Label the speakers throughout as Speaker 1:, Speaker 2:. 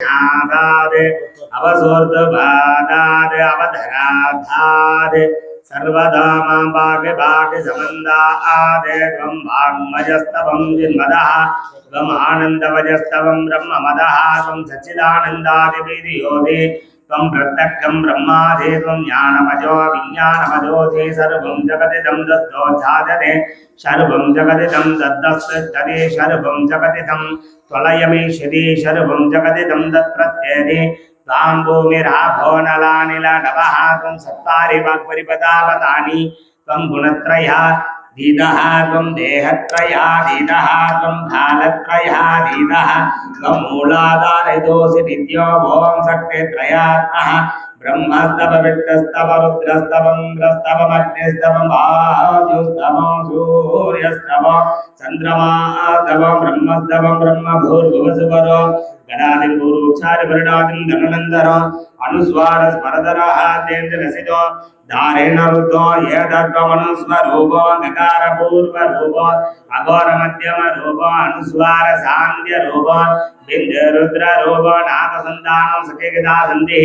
Speaker 1: आदाद अवसोर्ध्वपादाद अवधराधाद सर्वदा मां भाग्य भाग्य समन्दाद त्वं वाङ्मयस्तवं जिन्मदः त्वम् आनन्दवजस्तवं ब्रह्ममदः त्वं सच्चिदानन्दादिवीर्योदे त्वं प्रत्यक्षं ब्रह्मादे त्वं ज्ञानमजो विज्ञानमजोधे सर्वं जगदिदं दत्तोच्छादने सर्वं जगदिदं दद्दस्तदे सर्वं जगदिदं त्वलयमेष्यति सर्वं जगदिदं तत्प्रत्ययते तां भूमिराभो नलानिलनवः त्वं सत्तारि वाक्परिपदावतानि त्वं गुणत्रया दीदः त्वं देहत्रयाधीनः त्वं कालत्रयाधीनः त्वं मूलाधारितोऽसि नित्यो भों शक्तित्रयात्मः ब्रह्मस्तव विष्णस्तव रुद्रस्तवन्द्रस्तवमग्निस्तवं वायुस्तवं सूर्यस्तव चन्द्रमास्तव ब्रह्मस्तवं ದಾರೇಣರುದ್ಧೋ ಏದದ್ವಮನುಸ್ವರೂಪೋ ಗಕಾರ ಪೂರ್ವರೂಪೋ ಅಘೋರ ಮಧ್ಯಮ ರೂಪೋ ಅನುಸ್ವಾರ ಸಾಂಧ್ಯ ರೂಪೋ ಬಿಂದು ರುದ್ರ ರೂಪೋ ನಾಥ ಸಂತಾನೋ ಸಖಿಗದಾ ಸಂಧಿ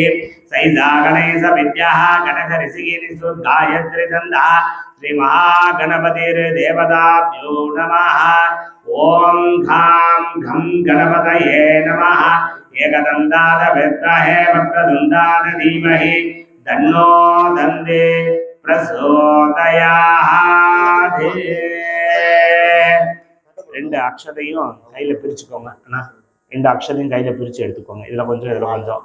Speaker 1: ಸೈಜಾ ಗಣೇಶ ವಿದ್ಯಾ ಗಣಕ ಋಷಿಗಿರಿಸು ಗಾಯತ್ರಿ ಚಂದ ಶ್ರೀ ಮಹಾಗಣಪತಿರ್ ದೇವತಾಭ್ಯೋ ನಮಃ ಓಂ ಖಾಂ ಘಂ ಗಣಪತಯೇ ನಮಃ ಏಕದಂತಾದ ವಿದ್ಮಹೇ ವಕ್ರದುಂದಾದ ಧೀಮಹಿ தன்னோ தந்தே பிரசோதயாதே ரெண்டு அக்ஷதையும் கையில பிரிச்சுக்கோங்க அண்ணா ரெண்டு அக்ஷதையும் கையில பிரிச்சு எடுத்துக்கோங்க இதுல கொஞ்சம் இதுல கொஞ்சம்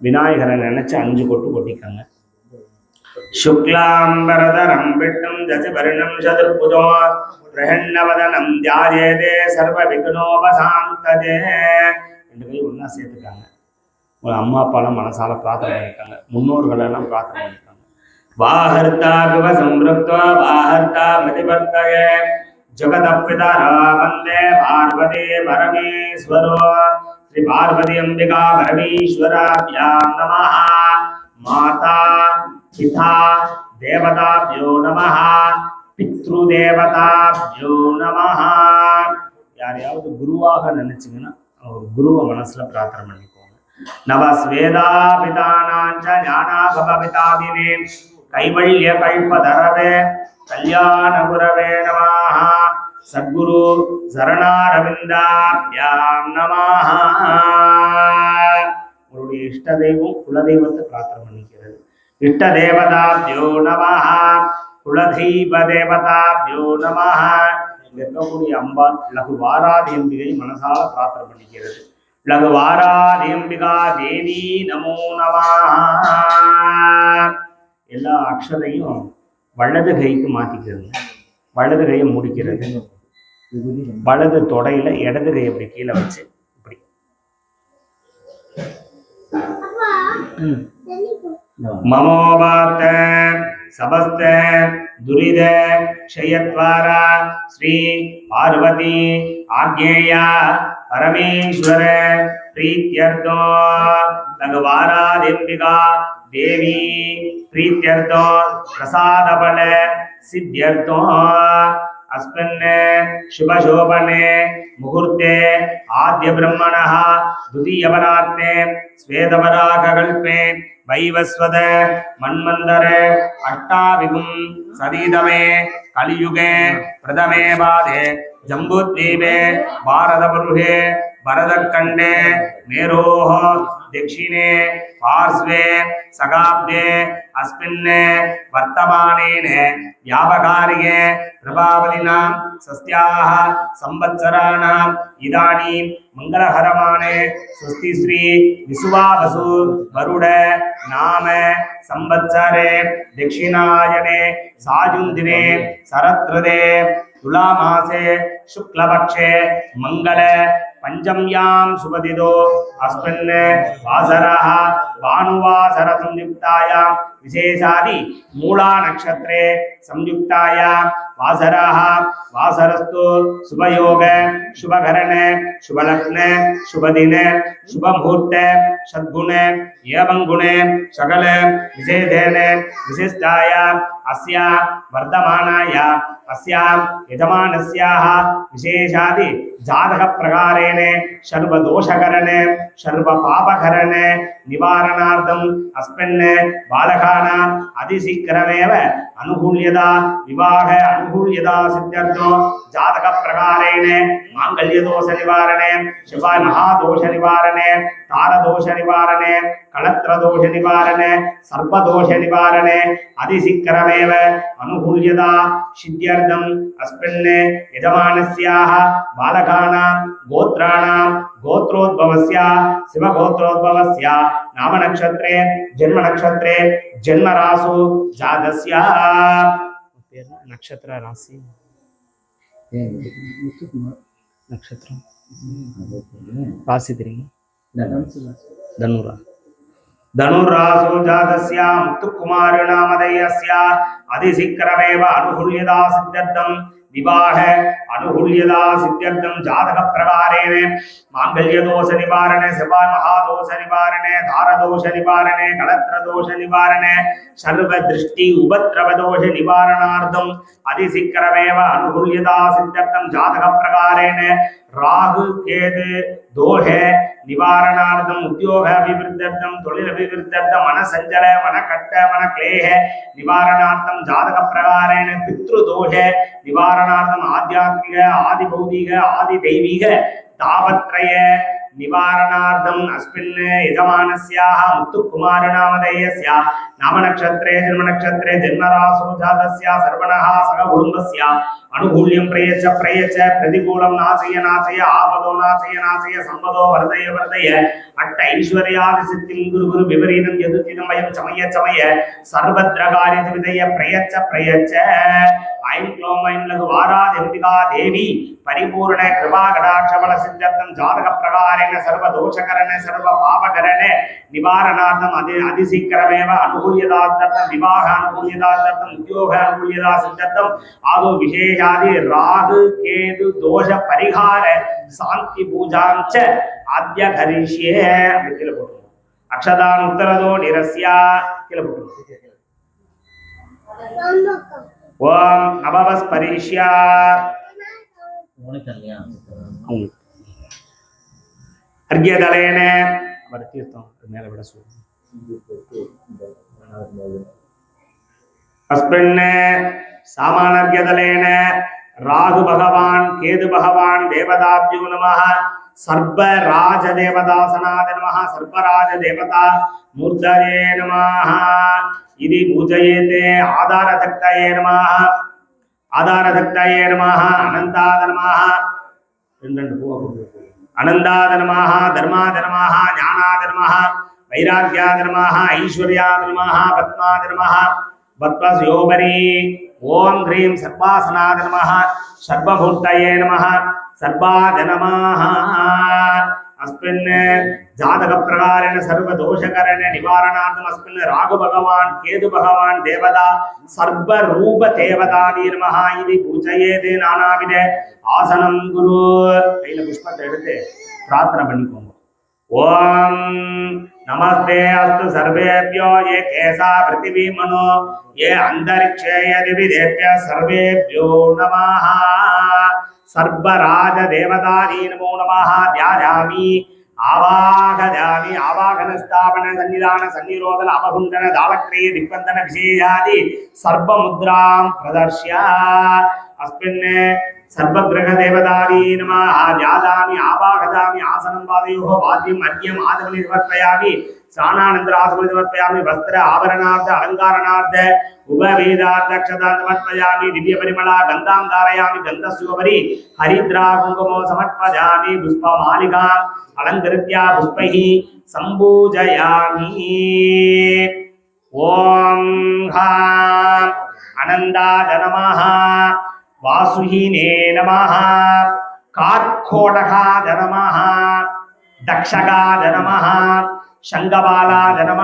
Speaker 1: விநாயகரை நினைச்சு அஞ்சு கொட்டு கொட்டிக்கோங்க शुक्लाम्बरधरं विष्णुं दशवर्णं चतुर्भुजो பிரகண்ணவதனம் தியாயேதே சர்வ விக்னோபசாந்ததே ரெண்டு கையும் ஒன்றா சேர்த்துக்காங்க உங்கள் அம்மா அப்பாலாம் மனசால பிரார்த்தனை பண்ணியிருக்காங்க. முன்னோர்கள் எல்லாம் பிரார்த்தனை பண்ணியிருக்காங்க. வாஹர்த்தா விவ சம்ருப்தோ வாஹர்த்தா மதிவர்த்தய ஜகதப்பிதரா வந்தே பார்வதி பரமேஸ்வரோ. ஸ்ரீ பார்வதி அம்பிகா பரமேஸ்வராபியாம் நமः மாதா பிதா தேவதாபியோ நமः பித்ருதேவதாபியோ நமः யாரையாவது குருவாக நினைச்சீங்கன்னா ஒரு குருவை மனசுல பிரார்த்தனை பண்ணிக்கோங்க. நவஸ்வேதாபிதானாஞ்ச ஞானாகபிதாதினே கைவல்ய கல்பதரவே கல்யாண குரவே நமாக சத்குரு சரணாரவிந்தாபியாம் நமாக உங்களுடைய இஷ்ட தெய்வம் குலதெய்வத்தை பிரார்த்தனை பண்ணிக்கிறது. இஷ்ட தேவதாபியோ நமः குலதெய்வ தேவதாபியோ நமः இங்க இருக்கக்கூடிய அம்பாள் லகு வாராதி அம்பிகை மனசால பிரார்த்தனை பண்ணிக்கிறது. லகு தேவி நமோ நவா எல்லா அக்ஷதையும் வலது கைக்கு மாத்திக்கிறது. வலது கையை முடிக்கிறது. வலது தொடையில இடது கை அப்படி கீழே வச்சு இப்படி. மமோபாத்த சபஸ்த துரித க்ஷயத்வாரா ஸ்ரீ பார்வதி ஆக்யேயா பரமேஸ்வர பிரீத்தியர்த்தோ லகுவாராதிம்பிகா தேவி பிரீத்தியர்த்தோ பிரசாதபல சித்தியர்த்தோ अस्मिन् शुभशोभने मुहूर्ते आद्यब्रह्मणः द्वितीयवरात्रे श्वेतवरागकल्पे வைவஸ்வத மன்மந்தர அட்டாவிகும் சதீதமே கலியுகே பிரதமே பாதே ஜம்புத்வீபே பாரதபுருகே பரதக்கண்டே மேரோஹ दक्षिणे पार्श्वे सगाब्दे अस्मिन् वर्तमानेन व्यापकार्ये प्रभावलिनां सस्याः संवत्सराणाम् इदानीं मङ्गलहरमाणे स्वस्ति श्री विसुवावसु वरुड नाम संवत्सरे दक्षिणायने सायुन्दिने शरत्ऋदे तुलामासे शुक्लपक्षे मङ्गल பஞ்சம்யாம் சுபதிதோ அஸ்மின் வாசரः பானுவாசர சம்யுக்தாயாம் விசேஷாதி மூலா நட்சத்திரே சம்யுக்தாயாம் வாசரः வாசரஸ்து சுபயோக சுபகரண சுபலக்ன சுபதின சுபமுகூர்த்த சத்குண ஏவங்குண சகல விசேஷேன விசிஷ்டாயாம் अस्य वर्धमानाय, अस्यां यजमानस्याः विशेषादि जातकप्रकारेण सर्वदोषकरणे सर्वपापकरणे निवारणार्थम् अस्मिन् बालकानाम् अतिशीघ्रमेव अनुकूल्यता, विवाह अनुकूल्यता सिद्ध्यर्थो जातकप्रकारेण, माङ्गल्यदोषनिवारणे शिवमहादोषनिवारणे तारदोषनिवारणे, कलत्रदोषनिवारणे सर्पदोषनिवारणे अतिशीघ्रमेव ಅನುಹುಲ್ಯದಾ ಸಿದ್ಯರ್ಥಂ ಅಸ್ಪನ್ನೆ ಇದಮಾನಸ್ಯಾಹ ಬಾಲಗಾನಾ ಗೋತ್ರಾಣಾ ಗೋತ್ರೋದ್ಭವಸ್ಯ ಶಿವಗೋತ್ರೋದ್ಭವಸ್ಯ ನಾಮ ನಕ್ಷತ್ರೇ ಜನ್ಮ ನಕ್ಷತ್ರೇ ಜನ್ಮ ರಾಶು ಜಾದಸ್ಯಾ ನಕ್ಷತ್ರ ರಾಶಿ ನಕ್ಷತ್ರ ರಾಸಿ ತಿರಿಂಗಿ धनुरासो जातस्य मुक्तकुमारनामधेयस्य अतिशीघ्रमेव अनुकूल्यता सिद्ध्यर्थं विवाह अनुकूल्यता सिद्ध्यर्थं जातकप्रकारेण माङ्गल्यदोषनिवारणे सभामहादोषनिवारणे धारदोषनिवारणे कलत्रदोषनिवारणे सर्वदृष्टि उपद्रवदोषनिवारणार्थम् अतिशीघ्रमेव अनुकूल्यता सिद्ध्यर्थं जातकप्रकारेण राहु केतु தோஷ நிவாரணார்த்தம் உத்தியோக அபிவிருத்தம் தொழில் அபிவிருத்தம் மனசஞ்சல மனக்கட்ட மனக்ளேக நிவாரணார்த்தம் ஜாதக பிரகாரேன பித்ருதோஷ நிவாரணார்த்தம் ஆத்தியாத்மிக ஆதி பௌதிக ஆதி தெய்வீக தாவத்ரய निवारणार्थम् अस्मिन् यजमानस्याः मुत्तुकुमारनामधेयस्य नामनक्षत्रे जन्मनक्षत्रे जन्मरासो जातस्य सर्वणः सह कुटुम्बस्य अनुकूल्यं प्रयच्छ प्रयच्छ प्रतिकूलं नाशय नाशय आपदो नाशय नाशय सम्पदो वर्धय वर्धय अट्ट ऐश्वर्यादिसिद्धिं गुरु गुरु विपरीतं यदुचितं वयं चमय चमय सर्वत्र कार्यविधय प्रयच्छ प्रयच्छ ஐம் க்ளோம் ஐம் லகு வாராதிம்பிகா தேவி பரிபூர்ண கிருபா கடாட்சபல சித்தத்தம் ஜாதக பிரகாரேண சர்வ தோஷகரண சர்வ பாவகரண நிவாரணார்த்தம் அதி அதிசீக்கிரமேவ அனுகூல்யதார்த்தம் விவாக அனுகூல்யதார்த்தம் உத்தியோக அனுகூல்யதா சித்தத்தம் ஆதோ விசேஷாதி ராகு கேது தோஷ பரிகார சாந்தி பூஜாஞ்ச ஆத்தியகரிஷ்யே அப்படி கீழே அக்ஷதான் உத்தரதோ நிரஸ்யா கீழே போட்டுருவோம் ஓம் அபவஸ்பரிஷ்யா. அர்க்கியதலேன. அவர் தீர்த்தம் மேல விட சொல்லுங்க அஸ்மின் சாமானர்கியதலேன ராகு பகவான் கேது பகவான் தேவதாபியோ நம சர்வ ராஜ தேவதாசனாத நம சர்வராஜ தேவதா. மூர்த்தயே நமாக இது பூஜயேதே ஆதாரதக்தயே நமாக ஆதாரதக்தயே நமாக அனந்தாதனமாக ரெண்டு ரெண்டு பூவை கொண்டு அனந்தாதனமாக தர்மாதனமாக ஞானாதனமாக வைராக்கியாதனமாக ஐஸ்வர்யாதனமாக பத்மாதனமாக பத்மஸ் ஓம் ஹ்ரீம் சர்வாசனாதனமாக சர்வபூர்த்தயே நம சர்வாதனமாக अस्मिन् जातकप्रकारेण सर्वदोषकरेण निवारणार्थम् अस्मिन् राघुभगवान् केतुभगवान् देवता सर्वरूपदेवतादि नमः इति पूजयेत् नानाविध आसनं குரு கையில் புஷ்பத்தை எடுத்து பிரார்த்தனை பண்ணிக்கோங்க ஓம் நமஸ்தே அஸ்து சர்வேபியோ ஏ கேசா பிருத்திவி மனோ ஏ அந்தரிக்ஷே யதிவி சர்வேபியோ நமாக சர்வராஜ தேவதாதி நமோ நமः தியாயாமி ஆவாகஜாமி ஆவாகன ஸ்தாபன சன்னிதான சன்னிரோதன அபகுண்டன தாளக்ரிய திக்வந்தன விசேஷாதி சர்வமுத்ராம் பிரதர்ஷ்யா. अस्मिन् सर्वग्रहदेवतारी नमः ध्यायामि आवाहयामि आसनं पादयोः वाद्यम् अर्घ्यम् आदमनि समर्पयामि स्नानानन्तरासमनि समर्पयामि वस्त्र आभरणार्थ अलङ्कारणार्थ उपवेदार्थक्षता समर्पयामि दिव्यपरिमला गन्धां धारयामि गन्धस्योपरि हरिद्रा कुङ्कुमो समर्पयामि पुष्पमालिकाम् अलङ्कृत्य पुष्पैः सम्पूजयामि ॐ हां अनन्दाय नमः వాసుహీనే నమ. కార్కోటకాద నమ. దక్షగాద నమ. శంగబాలాద నమ.